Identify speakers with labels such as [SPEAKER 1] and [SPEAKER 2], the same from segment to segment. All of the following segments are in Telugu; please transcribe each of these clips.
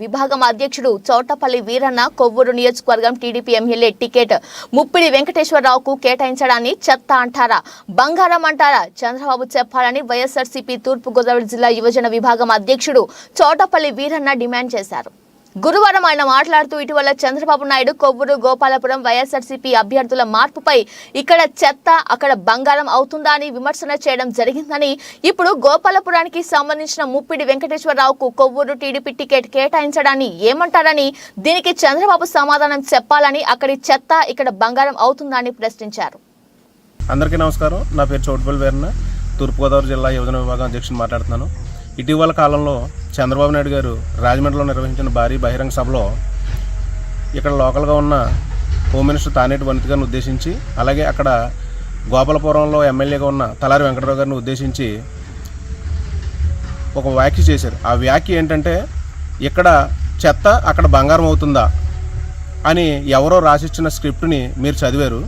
[SPEAKER 1] విభాగం అధ్యక్షుడు చౌటపల్లి వీరన్న కొవ్వూరు నియోజకవర్గం టీడీపీ ఎమ్మెల్యే టికెట్ ముప్పిడి వెంకటేశ్వరరావుకు కేటాయించడాన్ని చెత్త అంటారా? బంగారం అంటారా? చంద్రబాబు చెప్పాలని వైఎస్ఆర్సీపీ తూర్పుగోదావరి జిల్లా యువజన విభాగం అధ్యక్షుడు చౌటపల్లి వీరన్న డిమాండ్ చేశారు. గురువారం ఆయన మాట్లాడుతూ ఇటీవల చంద్రబాబు నాయుడు కొవ్వూరు గోపాలపురం వైఎస్ఆర్సీపీ అభ్యర్థుల మార్పుపై ఇక్కడ చెత్త అక్కడ బంగారం అవుతుందా అని విమర్శన చేయడం జరిగిందని ఇప్పుడు గోపాలపురానికి సంబంధించిన ముప్పిడి వెంకటేశ్వరరావుకు కొవ్వూరు టీడీపీ టికెట్ కేటాయించడాన్ని ఏమంటారని దీనికి చంద్రబాబు సమాధానం చెప్పాలని అక్కడి చెత్త ఇక్కడ బంగారం అవుతుందా అని ప్రశ్నించారు.
[SPEAKER 2] అందరికీ నమస్కారం. నా పేరు చోటుపల్లి వీరన్న. తూర్పుగోదావరి జిల్లా యువజన విభాగం అధ్యక్షుని మాట్లాడుతున్నాను. ఇటీవల కాలంలో చంద్రబాబు నాయుడు గారు రాజమండ్రిలో నిర్వహించిన భారీ బహిరంగ సభలో ఇక్కడ లోకల్గా ఉన్న హోమ్ మినిస్టర్ తానేటి వనిత గారిని ఉద్దేశించి అలాగే అక్కడ గోపాలపురంలో ఎమ్మెల్యేగా ఉన్న తలారి వెంకటరావు గారిని ఉద్దేశించి ఒక వ్యాఖ్య చేశారు. ఆ వ్యాఖ్య ఏంటంటే ఇక్కడ చెత్త అక్కడ బంగారం అవుతుందా అని ఎవరో రాసిచ్చిన స్క్రిప్ట్ని మీరు చదివారు.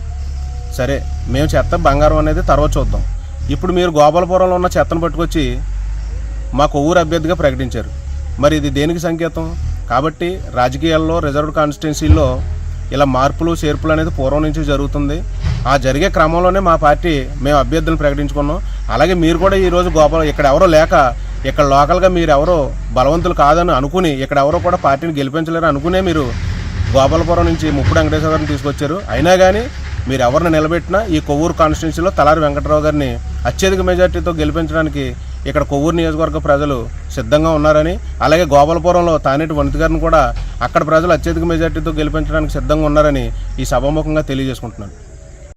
[SPEAKER 2] సరే మేము చెత్త బంగారం అనేది తర్వాత చూద్దాం. ఇప్పుడు మీరు గోపాలపురంలో ఉన్న చెత్తను పట్టుకొచ్చి మా కొవ్వూరు అభ్యర్థిగా ప్రకటించారు. మరి ఇది దేనికి సంకేతం? కాబట్టి రాజకీయాల్లో రిజర్వ్డ్ కాన్స్టిట్యున్సీలో ఇలా మార్పులు చేర్పులు అనేది పూర్వం నుంచి జరుగుతుంది. ఆ జరిగే క్రమంలోనే మా పార్టీ మేము అభ్యర్థులను ప్రకటించుకున్నాం. అలాగే మీరు కూడా ఈరోజు గోపాల ఇక్కడ ఎవరో లేక ఇక్కడ లోకల్గా మీరు ఎవరో బలవంతులు కాదని అనుకుని ఇక్కడ ఎవరో కూడా పార్టీని గెలిపించలేరు అనుకునే మీరు గోపాలపురం నుంచి ముప్పుడు వెంకటేశ్వర గారిని తీసుకొచ్చారు. అయినా కానీ మీరు ఎవరిని నిలబెట్టినా ఈ కొవ్వూరు కాన్స్టిట్యున్సీలో తలారి వెంకటరావు గారిని అత్యధిక మెజార్టీతో గెలిపించడానికి ఇక్కడ కొవ్వూరు నియోజకవర్గ ప్రజలు సిద్ధంగా ఉన్నారని అలాగే గోపాలపురంలో తానేటి వనిత గారిని కూడా అక్కడ ప్రజలు అత్యధిక మెజార్టీతో గెలిపించడానికి సిద్ధంగా ఉన్నారని ఈ సభాముఖంగా తెలియజేసుకుంటున్నాను.